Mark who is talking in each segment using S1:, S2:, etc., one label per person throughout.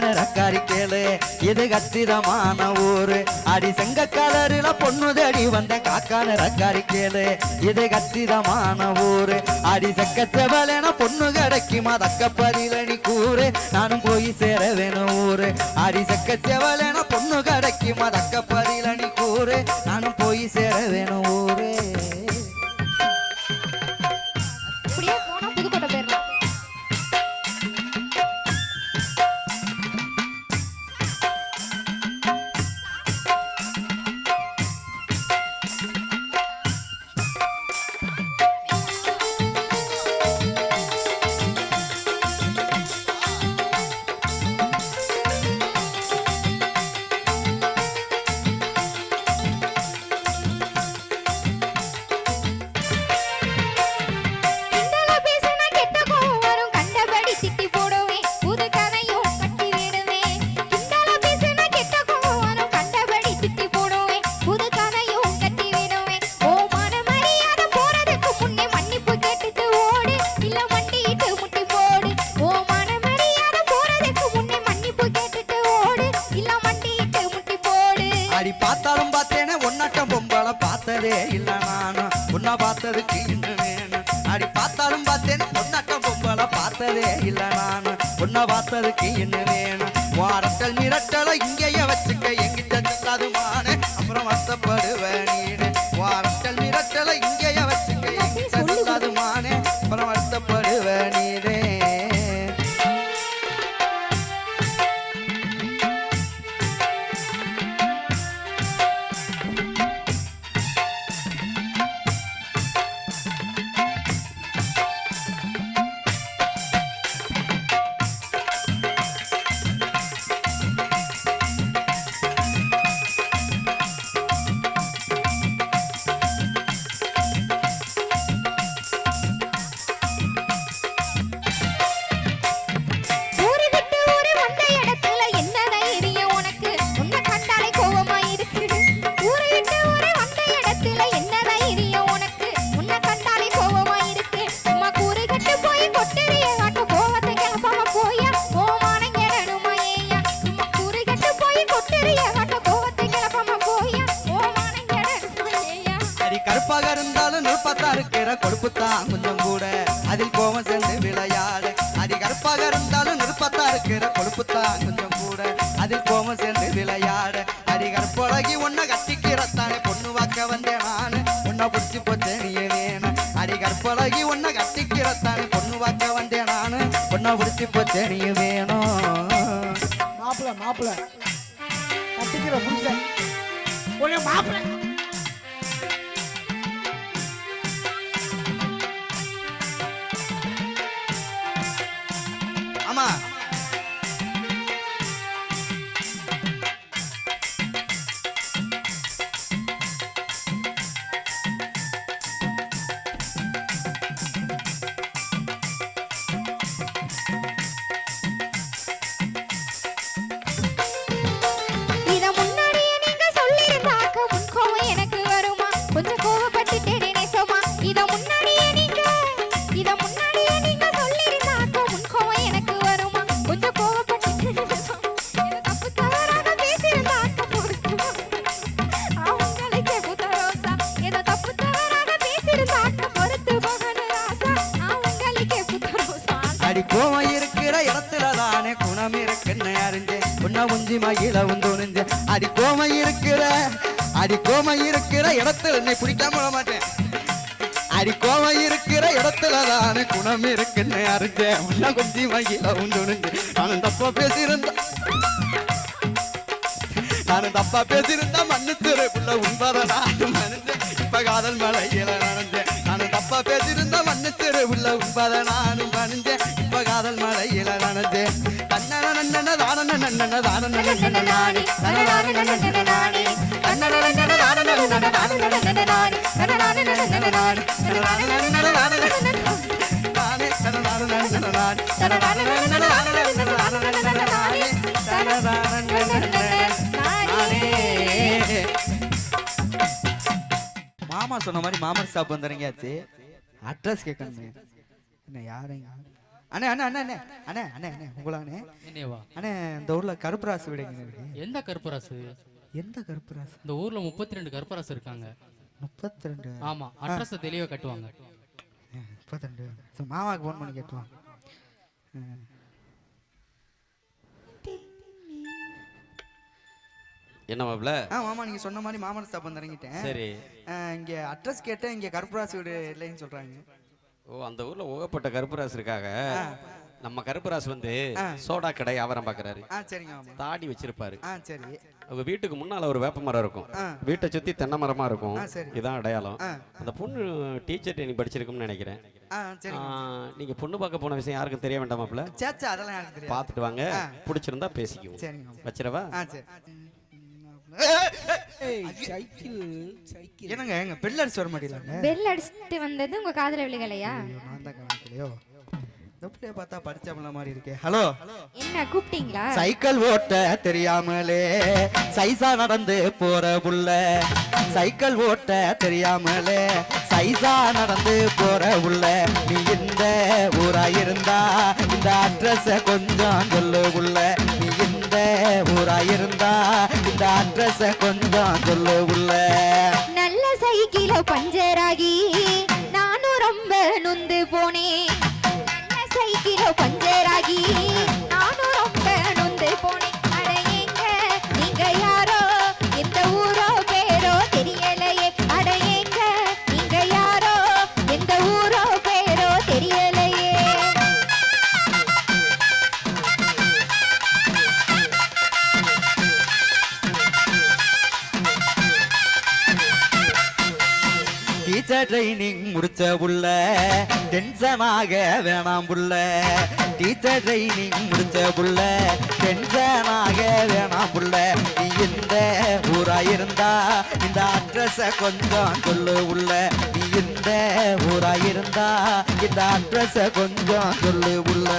S1: வந்தேன் ரக்காரி கேளு. இது கச்சிதமான ஊரு. அடி செங்க கலருல பொண்ணுதடி வந்த காக்கான ரக்காரி கேளு. இது கச்சிதமான ஊரு. அடி செக்க செவலென பொண்ணு கிடைக்குமா தக்க பதிலணி கூறு. நானும் போய் சேர வேணும் ஊரு. அடி செக்க செவலென பொண்ணு கிடைக்குமா தக்க பார்த்ததுக்கு இன்னும் வேணும். அடி பார்த்தாலும் பார்த்தேன் பொண்ணாக்க பொம்பளை பார்த்ததே இல்ல நான். பொண்ணை பார்த்ததுக்கு இன்னும் வேணும். மாரட்டல் மிரட்டலை இங்கேயே வச்சுக்க எங்கிட்ட சொல்லாதுமானே அப்புறம் வருத்தப்படுவேன். கொழுப்புத்தான் கொஞ்சம் கூட. அதில் கோபம் சேர்ந்து விளையாடு. அடி கருப்பழகி உன்னை கட்டிக்கிறத்தானே பொண்ணு வாக்க வந்தேன் நானு. உன்னை பிடிச்சி போச்சே நீ வேணும் அடி கற்பழகி உன்னை கட்டிக்கிறத்தானே பொண்ணு வாக்க வந்தேன் நானு. உன்னை பிடிச்சி போச்சே நீ வேணும்
S2: மாப்பிள மாப்பிள. கட்டிக்கிற புருஷன். உன்னை
S1: ஆமா. இருக்குன்னு அறிஞ்சேன். உன்ன உஞ்சி மகிழ உந்துணிஞ்ச அடி கோமை இருக்கிற அடி கோமை இருக்கிற இடத்துல என்னை பிடிக்காம விட மாட்டேன். அடி கோமை இருக்கிற இடத்துல தானே குணம் இருக்குன்னு அறிஞ்சேன். உன்ன குஞ்சி மகிழ உந்துணிஞ்சு நானும் தப்பா பேசியிருந்தா நானும் தப்பா பேசியிருந்தா மன்னிச்சிரு. புள்ள உண்பதை நானும் இப்ப காதல் மலையில நினைஞ்சேன். நானும் தப்பா பேசியிருந்தா மன்னிச்சிரு புள்ள உண்பதை நானும் பணிஞ்சேன் இப்ப காதல் மலையில நனைஞ்சேன். தன்னன நன்னன தானன நன்னன தானன நன்னன நானே தனதான நன்னன நானே தன்னன நன்னன தானன நன்னன தானன நன்னன நானே தனதான நன்னன நானே தனதான நன்னன தானன நானே தனதானே, தனதானே, தனதானே, தனதானே, நானே. மாமா சொன்ன மாதிரி மாமர் ஸ்டாப் வந்துறீங்கயாச்சு? அட்ரஸ் கேட்கணுமே என்ன யாரையும் அண்ணே அண்ணே அண்ணே அண்ணே அண்ணே அண்ணே அண்ணே உங்களாண்ணே
S3: என்னேவா
S1: அண்ணே இந்த ஊர்ல கருப்பராசு வீடு எங்க இருக்கு?
S3: எந்த கருப்பராசு?
S1: எந்த கருப்பராசு?
S3: இந்த ஊர்ல முப்பத்தி ரெண்டு கருப்பராசு இருக்காங்க.
S1: முப்பத்தி ரெண்டு
S3: ஆமா அட்ரஸ் தெளிவா கட்டுவாங்க.
S1: முப்பத்தி ரெண்டு மாமாவுக்கு ஃபோன் பண்ணி கேட்டுவான்.
S4: என்ன மாப்ள
S1: ஆ மாமா நீங்க சொன்ன மாதிரி மாமன் வந்து இறங்கிட்டேன்.
S4: சரி.
S1: இங்க அட்ரஸ் கேட்டேன் இங்க கருப்பராசு வீடு இல்லைன்னு சொல்றாங்க.
S4: ஓ அந்த ஊர்ல ஊகப்பட்ட கருப்பராசு இருக்காங்க நம்ம கருப்பராசு வந்து சோடா கடை வியாபாரம் பாக்குறாரு.
S1: ஆ சரிங்க மாமா.
S4: தாடி வச்சிருப்பாரு.
S1: ஆ சரி.
S4: அவங்க வீட்டுக்கு முன்னால ஒரு வேப்ப மரம் இருக்கும். வீட்டை சுத்தி தென்னை மரமா இருக்கும். இதான் அடையாளம். அந்த பொண்ணு டீச்சர் ட்ரைனிங் படிச்சிருக்கும்னு நினைக்கிறேன். நீங்க பொண்ணு பார்க்க போன விஷயம் யாருக்கும் தெரிய வேண்டாமாப்ல பார்த்துட்டு வாங்க. பிடிச்சிருந்தா பேசிக்குவோம்.
S1: சரிங்க மாமா
S4: வச்சிரவா
S1: ஆ சரி
S2: ஏய் சைக்கிள் சைக்கிள்.
S1: என்னங்க எங்க பெல் அடிச்சு வர மாட்டீங்களாங்க?
S5: பெல் அடிச்சுட்டு வந்தது உங்க காதுல விழுகலையா?
S1: நான் தான் கவனிக்கலையோ இந்த பிள்ளைய பார்த்தா படிச்ச பிள்ளை மாதிரி இருக்கே. ஹலோ
S5: என்ன கூப்பிட்டீங்களா?
S1: சைக்கிள் ஓட்ட தெரியாமலே சைசா நடந்து போற புள்ள. சைக்கிள் ஓட்ட தெரியாமலே சைசா நடந்து போற புள்ள. நீ இந்த ஊரா இருந்தா இந்த அட்ரஸ கொஞ்சம் சொல்லு புள்ள நீ இந்த ஊரா இருந்தா இந்த அட்ரஸ கொஞ்சம் சொல்லு உள்ள.
S5: நல்ல சைக்கிள பஞ்சர் ஆகி நானும் ரொம்ப நொந்து போனேன். நல்ல சைக்கிள பஞ்சர்
S1: ட்ரைனிங் முடிச்ச புள்ள டென்ஷனாக வேணாம் புள்ள டீச்சர் ட்ரைனிங் முடிச்ச புள்ள டென்ஷனாக வேணாம் புள்ள நீ இந்த ஊரா இருந்தா இந்த அட்ரஸ கொஞ்சம் சொல்லு உள்ள. நீ இந்த ஊரா இருந்தா இந்த அட்ரஸ கொஞ்சம் சொல்லு உள்ள.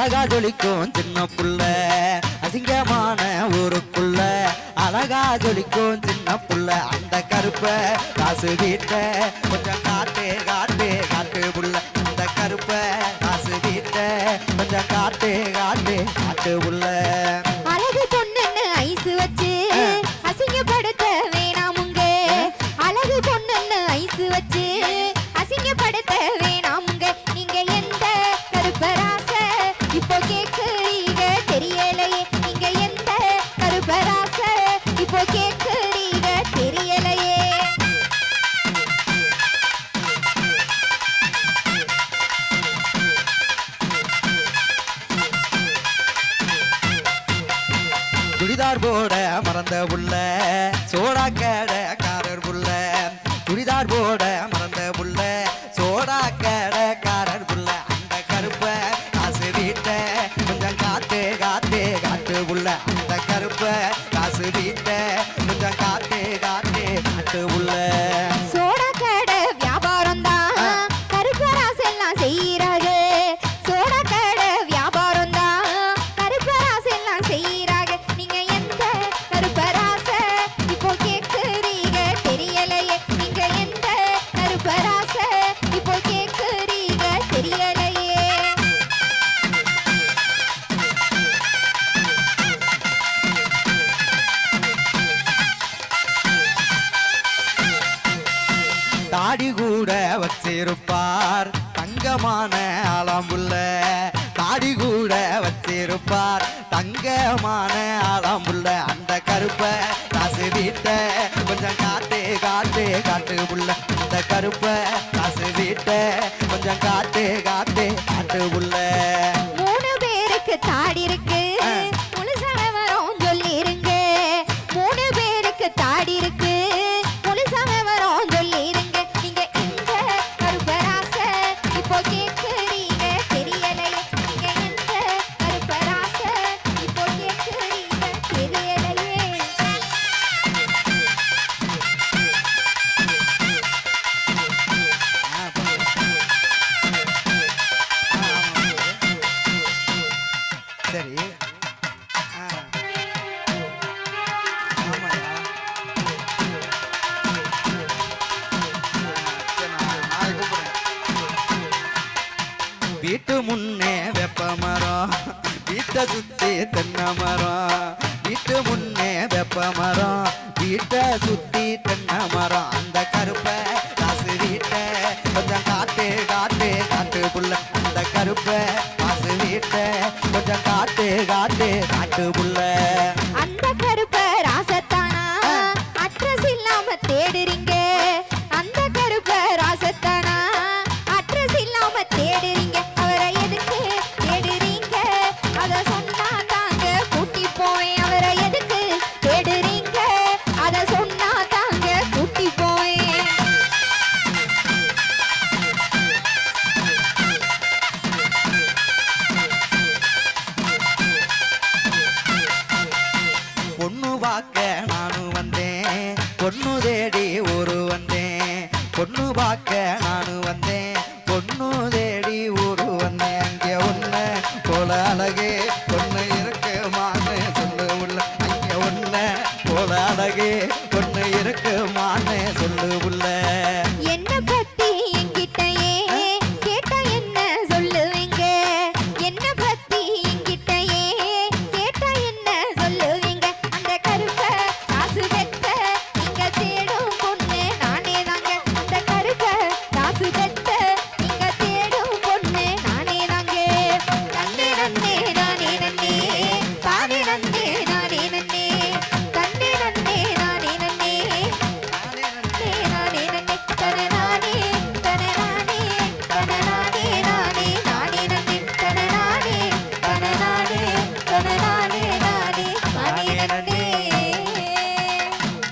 S1: அழகா ஜொலிக்கும் சின்ன புள்ள அசிங்கமான ஊருக்குள்ள. அழகா ஜொலிக்கும் சின்ன புள்ள அந்த கருப்ப காசு வீட்ட கொஞ்சம் காட்டு காட்டு காட்டு புள்ள அந்த கருப்ப காசு வீட்ட கொஞ்சம் காட்டு காட்டு காட்டு புள்ள
S5: அழகு பொண்ணுன்னு ஐஸ் வச்சு அசிங்கப்படுத்த வேணாமுங்க. அழகு பொண்ணுன்னு ஐஸ் வச்சு அசிங்கப்படுத்த வேணாமுங்க.
S1: சோடா கடைக்காரர்
S5: வச்சிருப்பார். தங்கமான ஆளாம்புள்ள
S1: தாடி கூட வச்சிருப்பார். தங்கமான ஆளாம்புள்ள அந்த கருப்ப காசு வீட்ட கொஞ்சம் காட்டு காட்டு காட்டு புள்ள. அந்த கருப்ப காசு வீட்ட கொஞ்சம் காட்டு காட்டு காட்டு புள்ள.
S5: மூணு பேருக்கு தாடி இருக்கு.
S1: ஆ.
S5: முழுசான வரும் சொல்லிருங்க. மூணு பேருக்கு தாடி
S1: சரி. வீட்டு முன்னே வெப்ப மரம் வீட்டை சுத்தி தென்னை மரம் வீட்டு முன்னே வெப்ப மரம் வீட்டை சுத்தி தென்னை மரம். அந்த கருப்பை காசு வீட்டை கொஞ்சம் காட்டு காட்டு காட்டு புள்ள. அந்த கருப்பை காசு